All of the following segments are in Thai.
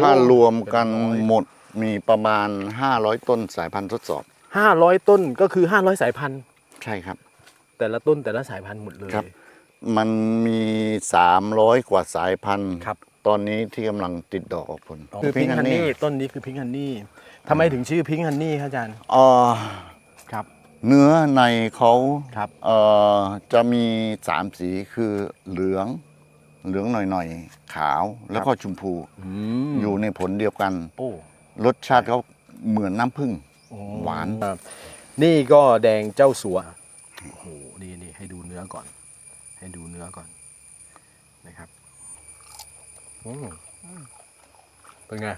ถ้ารวมกันเป็นร้อยหมดมีประมาณ 500 ต้นสายพันธุ์ทดสอบห้าร้อยต้นก็คือห้าร้อยสายพันธุ์ ใช่ครับ แต่ละต้นแต่ละสายพันธุ์หมดเลยครับ มันมี 300 กว่าสายพันธุ์ครับตอนนี้ที่กำลังติดดอกออกผลคือพิง Pink ฮัน Honey นี่ต้นนี้คือพิงฮันนี่ทำไมถึงชื่อพิงฮันนี่ครับอาจารย์เอ่อครับ เนื้อในเขาครับเอ่อจะมีสามสีคือเหลือง เหลืองหน่อยๆ ขาวแล้วก็ชมพูอืมอยู่ในผลเดียวกัน โอ้รสชาติเขาเหมือนน้ำผึ้งหวานอ่นี่ก็แดงเจ้าสัวโอ้โหนี่นี่ให้ดูเนื้อก่อน ให้ดูเนื้อก่อนนะครับอืมเป็นไง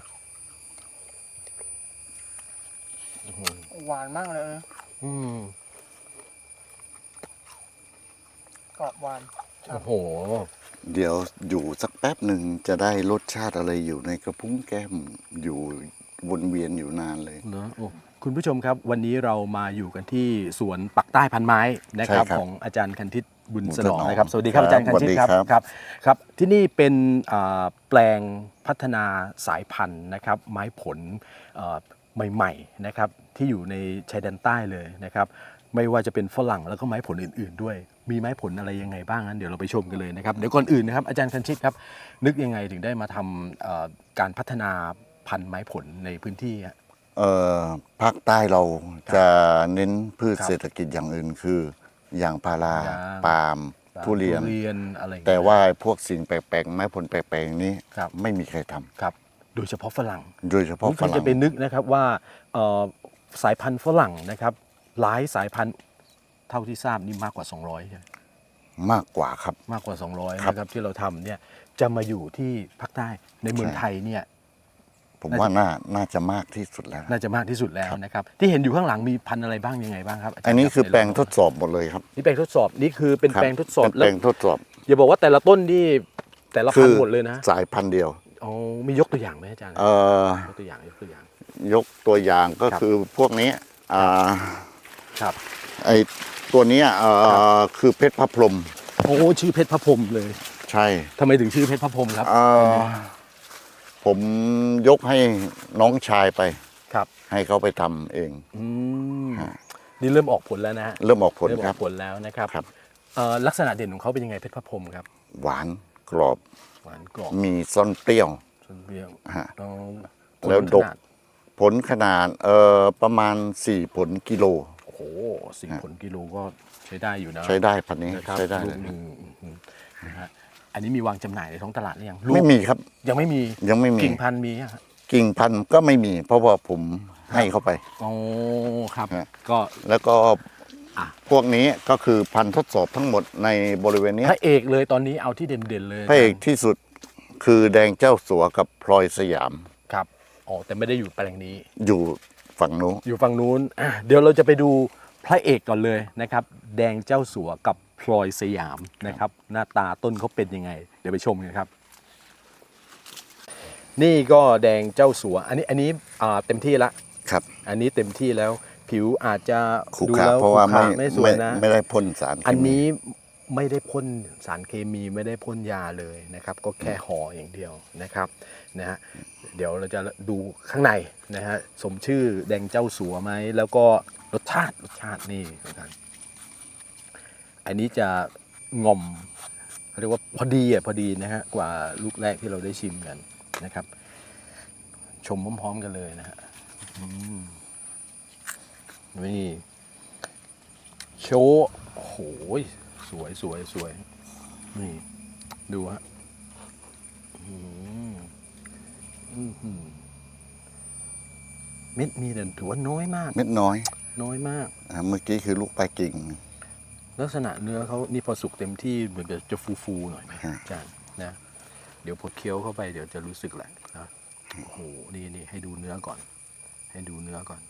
อื้อหือหวานมากเลยนะอืมกรอบหวาน โอ้โห เดี๋ยวอยู่สักแป๊บหนึ่งจะได้รสชาติอะไรอยู่ในกระพุ้งแก้มอยู่วนเวียนอยู่นานเลยเนอะโอ้คุณผู้ชมครับ วันนี้เรามาอยู่กันที่สวนปักใต้พันไม้นะครับ ใช่ครับของอาจารย์คันทิตบุญบุญสสนนอองงนะครับ สวัสดีครับครับอาจารย์คันทิตครับสวัสดีครับ ครับครับ ที่นี่เป็นอ่าแปลงพัฒนาสายพันธุ์นะครับ ไม้ผลเอ่อใหม่ๆนะครับที่อยู่ในชายแดนใต้เลยนะครับ ไม่ว่าจะเป็นฝรั่งแล้วก็ไม้ผลอื่น ๆ ด้วย มีไม้ผลอะไรยังไงบ้างนั้นเดี๋ยวเราไปชมกันเลยนะครับเดี๋ยวก่อนอื่นนะครับอาจารย์คันชิตครับ นึกยังไงถึงได้มาทำเอ่อการพัฒนาพันธุ์ไม้ผลในพื้นที่ฮะเอ่อภาคใต้เราจะเน้นพืชครับเศรษฐกิจอย่างอื่นคืออย่างพาราอย่างปาล์มทุเรียนทุเรียนอะไรอย่งเงี้ยแต่ว่าพวกสิ่งแปลกๆไม้ผลแปลกๆนี้ครับไม่มีใครทำครับ โดยเฉพาะฝรั่ง โดยเฉผพาะมฝเคยรั่จะงไปนึกนะครับว่าเอ่อสายพันธุ์ฝรั่งนะครับ หลายสายพันธุ์เท่าที่ทราบนี่มากกว่า 200ใช่ไหมมากกว่าครับ มากกว่า 200ครับ นะครับที่เราทำเนี่ยจะมาอยู่ที่ภาคใต้ในเมืองใช่ ไทยเนี่ยผมน่าจะว่าน่าน่าจะมากที่สุดแล้วน่าจะมากที่สุดแล้วนะครับ ที่เห็นอยู่ข้างหลังมีพันธุ์อะไรบ้างยังไงบ้างครับาจารย์อันนี้รับคือแปลงไหนทดสอบหมดเลยครับนี่แปลงทดสอบนี่คือเป็นครับแปลงทดสอบเป็นแล้แปวลงทดสอบอย่าบอกว่าแต่ละต้นนี่แต่ละพันธุ์หมดเลยนะสายพันธุ์เดียวอ๋อมียกตัวอย่างไหมอาจารย์เอ่อยกตัวอย่างยกตัวอย่าง ยกตัวอย่างก็ครับ คือพวกนี้อ่า ครับ ไอตัวเนี้ยเอ่อคือเพชรพระพรหมโอ้ชื่อเพชรพระพรหมเลยใช่ทำไมถึงชื่อเพชรพระพรหมครับเอ่อผมยกให้น้องชายไป ครับ ให้เขาไปทำเอง อืมฮะ นี่เริ่มออกผลแล้วนะฮะเริ่มออกผลเริ่มอครัอบ กผลแล้วนะครับครับ เอ่อลักษณะเด่นของเขาเป็นยังไงเพชรพระพรหมครับหวานกรอบหวานกรอบมีซ่อนเปรี้ยว จนเปรี้ยวฮะเอาแล้วดกขนาผลขนาดเอ่อประมาณ 4 ผลกิโลโอ้โหสี่ผลกิโลก็ใช้ได้อยู่นะใช้ได้พันนี้นะครับใช้ได้ลูเลกยหนึ่งอืมนะฮะอันนี้มีวางจำหน่ายในท้องตลาดหรือยังลูกไม่มีครับ ยังไม่มียังไม่มีกิ่งพันธุ์มียังฮะกิ่งพันธุ์ก็ไม่มี เพราะว่าผมให้เขาไปโอ้ครับฮะก็แล้วก็อะพวกนี้ก็คือพันธุ์ทดสอบทั้งหมดในบริเวณเนี้ยพระเอกเลยตอนนี้เอาที่เด่นๆเลยพระเอกที่สุดคือแดงเจ้าสัวกับพลอยสยามครับอ๋อแต่ไม่ได้อยู่แปลงนี้อยู่ ฝั่งนู้นอยู่ฝั่งนู้นอะเดี๋ยวเราจะไปดูพระเอกก่อนเลยนะครับ แดงเจ้าสัวกับพลอยสยามนะครับ หน้าตาต้นเขาเป็นยังไง เดี๋ยวไปชมกันครับ นี่ก็แดงเจ้าสัว อันนี้อันนี้อ่าเต็มที่ละ ครับอันนี้เต็มที่แล้วผิวอาจจะขู่ดูขาแล้วเพราะว่าขรุไม่ขระไม่สวยนะ ไม่ได้พ่นสารเคมี อันนี้ ไม่ได้พ่นสารเคมีไม่ได้พ่นยาเลยนะครับ ก็แค่ห่ออย่างเดียวนะครับนะฮะเดี๋ยวเราจะดูข้างในนะฮะสมชื่อแดงเจ้าสัวไหมแล้วก็รสชาติรสชาตินี่นะครับอันนี้จะงอมเรียกว่าพอดีอะพอดีนะฮะกว่าลูกแรกที่เราได้ชิมกันนะครับ ชมพร้อมๆกันเลยนะฮะนี่โชว์โอ้โห สวยสวยสวยนี่ ดูฮะอืมอื้อหือเม็ดมีแต่ถือว่าน้อยมาก เม็ดน้อย น้อยมากอ่าเมื่อกี้คือลูกปลายกิ่ง ลักษณะเนื้อเขานี่พอสุกเต็มที่เหมือนกับจะฟูๆหน่อยไหมฮะอาจารย์นะ เดี๋ยวพอเคี้ยวเข้าไปเดี๋ยวจะรู้สึกแหละนะโอ้โหนี่นี่ให้ดูเนื้อก่อน ให้ดูเนื้อก่อน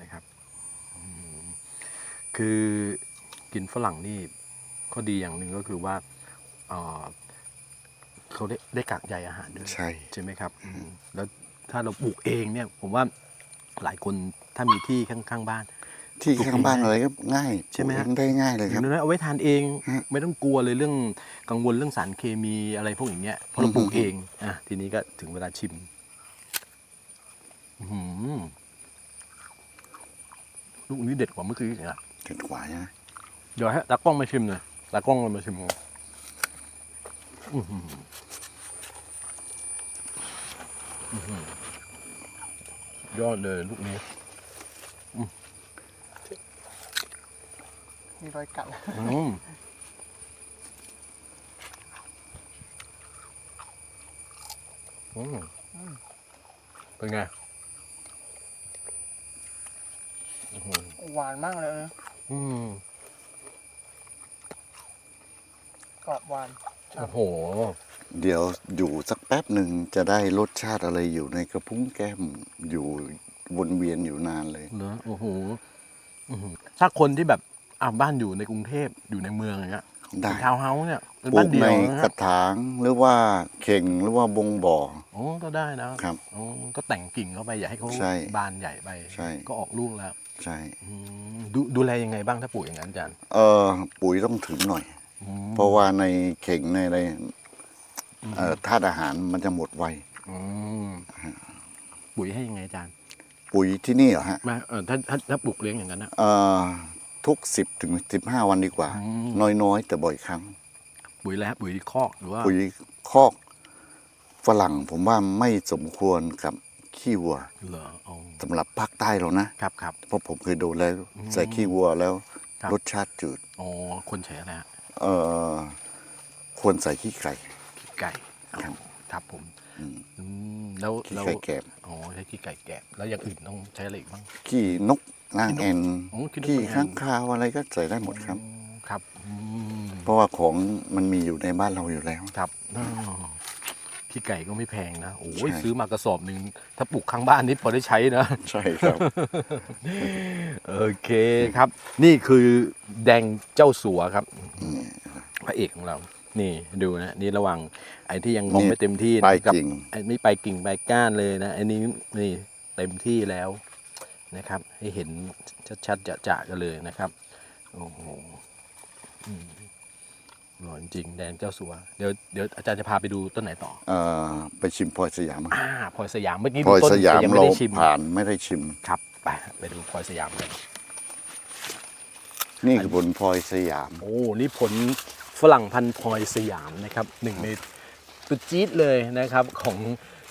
นะครับอืมคือ กินฝรั่งนี่ข้อดีอย่างหนึ่งก็คือว่าเอ่อเขาได้ได้กากใยอาหารด้วยใช่ใช่ไหมครับอืมแล้วถ้าเราปลูกเองเนี่ย ผมว่าหลายคนถ้ามีที่ข้างๆบ้าน ที่ข้างบ้านอะไรก็ง่ายใช่ไหมฮะปลูกเองได้ง่ายเลยครับเห็นไหมเอาไว้ทานเองฮะไม่ต้องกลัวเลยเรื่องกังวลเรื่องสารเคมีอะไรพวกอย่างเงี้ยเพราะเราอืมปลูกเองอะทีนี้ก็ถึงเวลาชิมอื้อหือลูกนี้เด็ดกว่าเมื่อกี้อีกนะเด็ดกว่าใช่ไหม เดี๋ยวให้ตากล้องมาชิมหน่อยตากล้องมาชิมกันอื้อหืออื้อหือยอดเลยลูกนี้ มีรอยกัดอืมอืมเป็นไงอื้อหือหวานมากเลยเอออืม ก รอบหวานโอ้โห เดี๋ยวอยู่สักแป๊บหนึ่งจะได้รสชาติอะไรอยู่ในกระพุ้งแก้มอยู่วนเวียนอยู่นานเลยเนอะโอ้โหอื้อหือถ้าคนที่แบบอ่าบ้านอยู่ในกรุงเทพอยู่ในเมืองอย่างเงี้ยได้เป็นทาวน์เฮาส์เนี่ยเป็นปลูบ้านกเดีในยวนะกฮะระถางหรือว่าเข่งหรือว่าบงบ่อโอ้ก็ได้นะครับ โอ้ก็แต่งกิ่งเข้าไปอย่าให้เขาใช่บานใหญ่ไปใช่ ก็ออกลูกแล้วใช่ อืมดูดูแลยังไงบ้างถ้าปลูกอย่างนั้นอาจารย์ เออปุ๋ยต้องถึงหน่อยอืม เพราะว่าในเข่งในอะไรเอ่อธาตุอาหารมันจะหมดไวอืมปุ๋ยให้ยังไงอาจารย์ ปุ๋ยที่นี่เหรอฮะมาเออถ้าถ้าถ้าปลูกเลี้ยงอย่างนั้นนะเอ่อทุกสิบถึงสิบห้าวันดีกว่าอืมน้อยๆ แต่บ่อยครั้ง ปุ๋ยแล้วปุ๋ยคอกหรือว่าปุ๋ยคอกฝรั่งผมว่าไม่สมควรกับขี้วัวเหรออ๋อสำหรับภาคใต้เรานะครับครับเพราะผมเคยโดนแล้วอืมใส่ขี้วัวแล้วครับรสชาติจืดอ๋อคนใช้อะไรฮะ เอ่อควรใส่ขี้ไก่ ขี้ไก่ครับ ครับผมอืมอืมแล้วขี้แล้วไก่แกบอ๋อใช้ขี้ไก่แกะแล้วอย่างอื่นต้องใช้อะไรอีกบ้าง ขี้นกนางแอ่นอ๋อขี้นกขี้นางแอ่น ข้างคาวอะไรก็ใส่ได้หมดครับอ๋อครับอืมเพราะว่าของมันมีอยู่ในบ้านเราอยู่แล้ว ครับอ๋อ ขี้ไก่ก็ไม่แพงนะโอ้ยใช่ซื้อมากระสอบหนึ่งถ้าปลูกข้างบ้านนิดพอได้ใช้นะ ใช่ครับ โอเคครับ นี่คือแดงเจ้าสัวครับพระเอกของเรา นี่ดูนะนี่ระหว่างไอ้ที่ยังงมนี่ไม่เต็มที่นะปลายกับกิ่งไอ้นี่ไปลายกิ่งใบก้านเลยนะอันนี้นี่เต็มที่แล้วนะครับ ให้เห็นชัดๆจะๆกันเลยนะครับโอ้โหอืม หล่อจริงๆแดงเจ้าสัวเดี๋ยวเดี๋ยวอาจารย์จะพาไปดูต้นไหนต่อเอ่อไปชิมพลอยสยามอ่าพลอยสยามเมื่อกี้พลอยดูต้นสยามแต่งไม่เราได้ชิมผ่านไม่ได้ชิมครับไปไปดูพลอยสยามกันนี่คือผลพลอยสยาม โอ้นี่ผลฝรั่งพันธุ์พลอยสยามนะครับหนึ่งในตุดจี๊ดเลยนะครับของ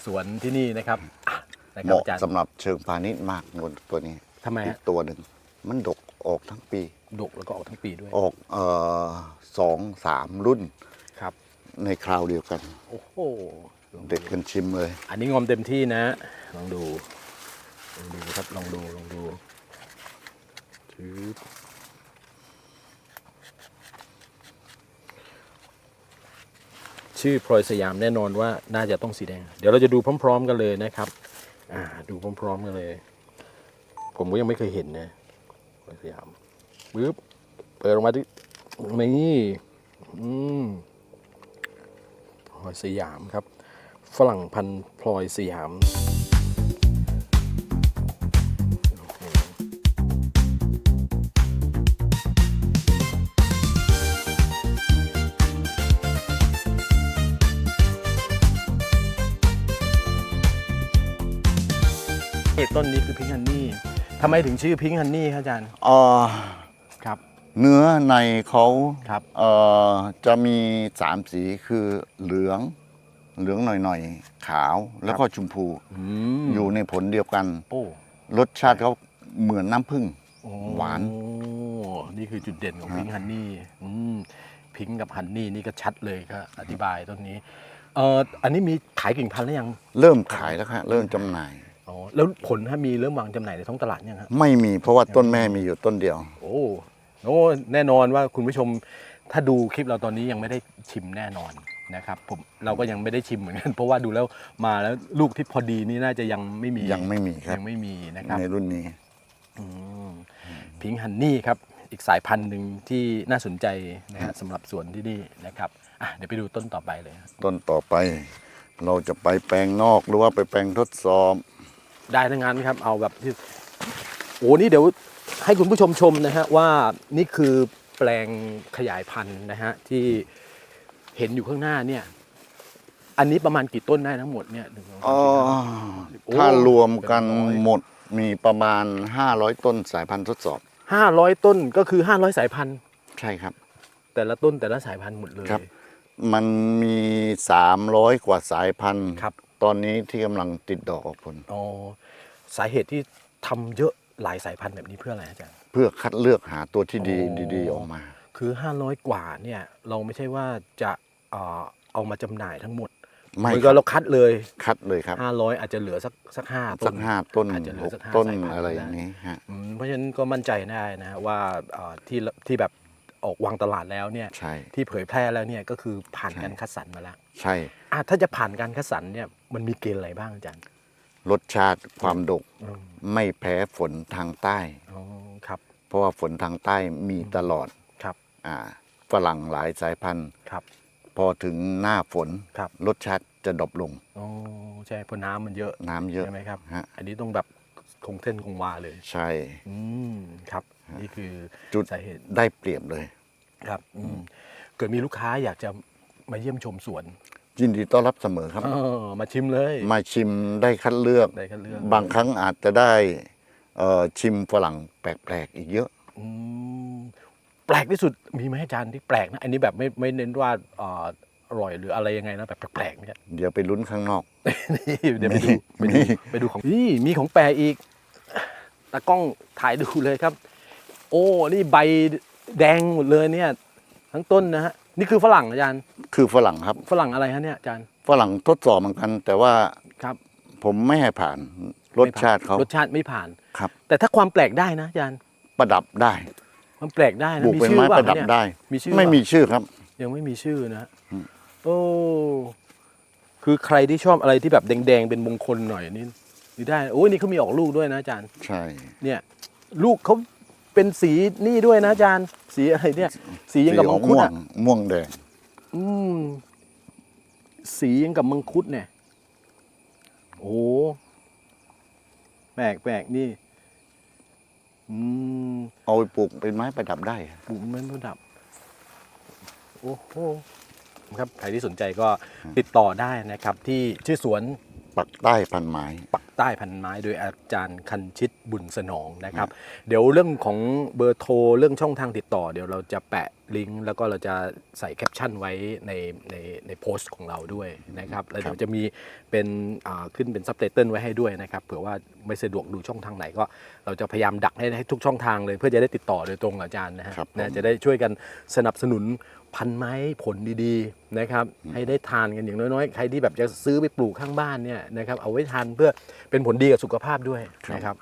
สวนที่นี่นะครับอะนะเหครับมาะอาจารย์สำหรับเชิงพาณิชย์มากงนตัวนี้ทำไมอีฮะกตัวหนึ่งมันดกออกทั้งปี ดกแล้วก็ออกทั้งปีด้วยออกเอ่อสองสามรุ่นครับ ในคราวเดียวกัน โอ้โหเด็ดกันชิมเลย อันนี้งอมเต็มที่นะ ลองดูลองดูครับลองดูลองดูชืบชื่อพลอยสยามแน่นอนว่าน่าจะต้องสีแดง เดี๋ยวเราจะดูพร้อม ๆ กันเลยนะครับ อ่า ดูพร้อม ๆ กันเลย ผมก็ยังไม่เคยเห็นนะพลอยสยาม ปึ๊บเปิดออกมาที่นี่อืมพลอยสยามครับ ฝรั่งพันธุ์พลอยสยามโอ้โหนี่ต้นนี้คือพิงค์ฮันนี่ทำไมถึงชื่อพิงค์ฮันนี่ครับอาจารย์เอ่อ ครับ เนื้อในเขาครับเอ่อจะมีสามสีคือเหลือง เหลืองหน่อยๆ ขาวแล้วก็ชมพูอืมอยู่ในผลเดียวกัน โอ้รสชาติเขาเหมือนน้ำผึ้ง โอ้หวานโอ้นี่คือจุดเด่นของพิงค์ฮันนี่อืมพิงค์กับฮันนี่นี่ก็ชัดเลยก็อธิบายต้นนี้เอ่ออันนี้มีขายกิ่งพันธุ์หรือยัง เริ่มขายแล้วครับเริ่มจำหน่าย อ๋อแล้วผลถ้ามีเริ่มวางจำหน่ายในท้องตลาดยังครับไม่มีเพราะว่าต้นแม่มีอยู่ต้นเดียว โอ้โอ้แน่นอนว่าคุณผู้ชมถ้าดูคลิปเราตอนนี้ยังไม่ได้ชิมแน่นอนนะครับผมเราก็ยังไม่ได้ชิมเหมือนกัน เพราะว่าดูแล้วมาแล้วลูกที่พอดีนี่น่าจะยังไม่มียังไม่มีครับ ยังไม่มีนะครับในรุ่นนี้อืมพิงฮันนี่ครับ อีกสายพันธุ์หนึ่งที่น่าสนใจนะฮะสำหรับสวนที่นี่นะครับอะเดี๋ยวไปดูต้นต่อไปเลย ต้นต่อไป เราจะไปแปลงนอกหรือว่าไปแปลงทดสอบ ได้ทั้งนั้นครับ เอาแบบที่โอ้นี่เดี๋ยวให้คุณผู้ชมชมนะฮะว่านี่คือแปลงขยายพันธุ์นะฮะที่เห็นอยู่ข้างหน้าเนี่ย อันนี้ประมาณกี่ต้นได้ทั้งหมดเนี่ยหนึ่งสองสามอ๋อสี่ห้าถ้ารวมกันเป็นร้อยหมดมีประมาณ 500 ต้นสายพันธุ์ทดสอบ ห้าร้อยต้นก็คือห้าร้อยสายพันธุ์ ใช่ครับ แต่ละต้นแต่ละสายพันธุ์หมดเลย ครับ มันมี 300 กว่าสายพันธุ์ครับ ตอนนี้ที่กำลังติดดอกออกผล อ๋อสาเหตุที่ทำเยอะหลายสายพันธุ์แบบนี้เพื่ออะไรอาจารย์ เพื่อคัดเลือกหาตัวที่ดีอ๋อ ดีๆ ออกมา คือ 500 กว่าเนี่ยเราไม่ใช่ว่าจะเอ่อเอามาจำหน่ายทั้งหมดไม่เหมือนคกับรับเราคัดเลย คัดเลยครับ 500 อาจจะเหลือสักสักห้าต้น สักห้าต้นอาจจะเหลืหอกสักห้าต้นสายพันธุ์อะไรได้ อย่างนี้ฮะ อืมเพราะฉะนั้นก็มั่นใจได้นะว่าเอ่อที่ที่แบบ ออกวางตลาดแล้วเนี่ยใช่ที่เผยแพร่แล้วเนี่ยก็คือผ่านใช่การคัดสรรมาแล้ว ใช่อะถ้าจะผ่านการคัดสรรเนี่ยมันมีเกณฑ์อะไรบ้างอาจารย์รสชาติความดกอืมไม่แพ้ฝนทางใต้อ๋อครับ เพราะว่าฝนทางใต้มีตลอดครับอ่าฝรั่งหลายสายพันธุ์ครับ พอถึงหน้าฝนครับรสชาติจะดรอปลงอ๋อใช่เพราะน้ำมันเยอะน้ำเยอะใช่ไหมครับฮะอันนี้ต้องแบบคงเส้นคงวาเลย ใช่อืมครับ นี่คือจุดสาเหตุได้เปรียบเลยครับอืมเกิดมีลูกค้าอยากจะมาเยี่ยมชมสวน ยินดีต้อนรับเสมอครับเออมาชิมเลย มาชิมได้คัดเลือกได้คัดเลือก บางครั้งอาจจะได้เอ่อชิมฝรั่งแปลกๆอีกเยอะอืมแปลกที่สุดมีไหมอาจารย์ที่แปลกนะ อันนี้แบบไม่ไม่เน้นว่าเอ่ออร่อยหรืออะไรยังไงนะแบบแปลกๆเนี่ยเดี๋ยวไปลุ้นข้างนอกนี่เดี๋ยวไปดูมีไปดูไปดูของนี่มีของแปลกอีกตากล้องถ่ายดูเลยครับ โอ้นี่ใบแดงหมดเลยเนี่ย ทั้งต้นนะฮะนี่คือฝรั่งอาจารย์คือฝรั่งครับ ฝรั่งอะไรฮะเนี่ยอาจารย์ ฝรั่งทดสอบเหมือนกัน แต่ว่าครับ ผมไม่ให้ผ่านรสชาติเขารสชาติไม่ผ่านครับ แต่ถ้าความแปลกได้นะอาจารย์ประดับได้ มันแปลกได้นะปลูกมีเป็นชื่อไม้เปล่าประดับเนี่ย ได้มีชื่อไม่เปล่า มีชื่อครับ ยังไม่มีชื่อนะอืม โอ้คือใครที่ชอบอะไรที่แบบแดงๆเป็นมงคลหน่อยนี่นี่ได้โอ้ยนี่เขามีออกลูกด้วยนะอาจารย์ ใช่ เนี่ย ลูกเขา เป็นสีนี่ด้วยนะอาจารย์ สีอะไรเนี่ย สียังกับสีอมัองกคุดม่วง อะม่วงแดงอืมสียังกับมังคุดเนี่ย โอ้แปลกแปลกนี่ อืมเอาไปปลูกเป็นไม้ประดับได้ปลูกมันระดับ โอ้โหครับใครที่สนใจก็ติดต่อได้นะครับ ที่ชื่อสวนปักใต้พันไม้ปัก ใต้พันไม้โดยอาจารย์คันชิตบุญสนองนะครับ เดี๋ยวเรื่องของเบอร์โทรเรื่องช่องทางติดต่อ เดี๋ยวเราจะแปะลิงก์แล้วก็เราจะใส่แคปชั่นไว้ในในในโพสต์ของเราด้วยนะครับ แล้วเดี๋ยวจะมีเป็นอ่าขึ้นเป็นซับไตเติลไว้ให้ด้วยนะครับเผื่อว่าไม่สะดวกดูช่องทางไหนก็ เราจะพยายามดักให้ให้ทุกช่องทางเลย เพื่อจะได้ติดต่อโดยตรงกับอาจารย์นะฮะครับผมนะจะได้ช่วยกันสนับสนุนพันไม้ผลดีๆนะครับให้ได้ทานกันอย่างน้อยๆ ใครที่แบบจะซื้อไปปลูกข้างบ้านเนี่ยนะครับเอาไว้ทานเพื่อเป็นผลดีกับสุขภาพด้วยนะครับ